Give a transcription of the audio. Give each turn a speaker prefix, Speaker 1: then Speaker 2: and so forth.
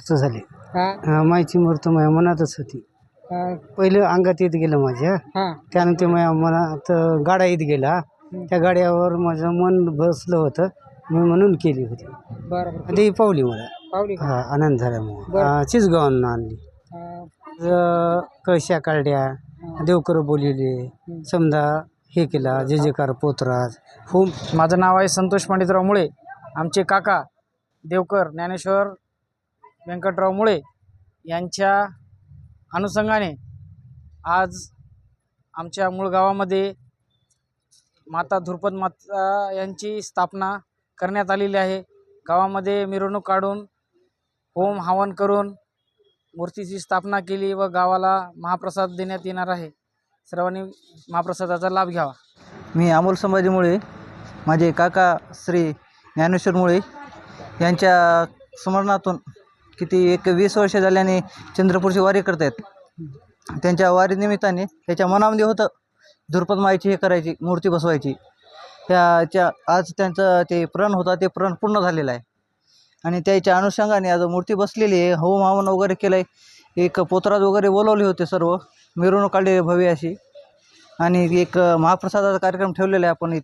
Speaker 1: असं झाले.
Speaker 2: हा.
Speaker 1: मूर्त माझ्या मनातच होती.
Speaker 2: हा,
Speaker 1: पहिलं अंगात येत गेलं माझ्या.
Speaker 2: हा.
Speaker 1: त्यानंतर माझ्या मनात अं, गाडा येत गेला. त्या गाड्यावर माझं मन बसलं होतं. मी म्हणून केली होती.
Speaker 2: बरं बरं
Speaker 1: ती पावली मला.
Speaker 2: पावली का?
Speaker 1: हा आनंद झाल्यामुळं
Speaker 2: बरं.
Speaker 1: अं, चिचगावनं आणली.
Speaker 2: हा,
Speaker 1: अं, कळशा काढल्या देवकर बोलिले समजा हे केला जे जेकार पोतराज. होम
Speaker 2: माझं नाव आहे संतोष पंडितराव मुळे. आमचे काका देवकर ज्ञानेश्वर व्यंकटराव मुळे यांच्या अनुषंगाने आज आमच्या मूळ गावामध्ये माता धुरपद माता यांची स्थापना करण्यात आलेली आहे. गावामध्ये मिरवणूक काढून होम हवन करून मूर्तीची स्थापना केली व गावाला महाप्रसाद देण्यात येणार आहे. सर्वांनी महाप्रसादाचा लाभ घ्यावा.
Speaker 3: मी अमोल संभाजीमुळे माझे काका श्री ज्ञानेश्वर मुळे यांच्या स्मरणातून किती एक वीस वर्ष झाल्याने चंद्रपूरची वारी करतायत त्यांच्या वारीनिमित्ताने त्याच्या मनामध्ये होतं ध्रुपद मायची हे करायची मूर्ती बसवायची. त्याच्या आज त्यांचं ते प्रण होता ते प्रण पूर्ण झालेलं आहे. आणि त्याच्या अनुषंगाने आज मूर्ती बसलेली आहे होम हवन वगैरे केलं आहे एक पोतराज वगैरे बोलवले होते सर्व मिरवणूक काढलेली भव्य अशी. आणि एक महाप्रसादाचा कार्यक्रम ठेवलेला आहे आपण इथे.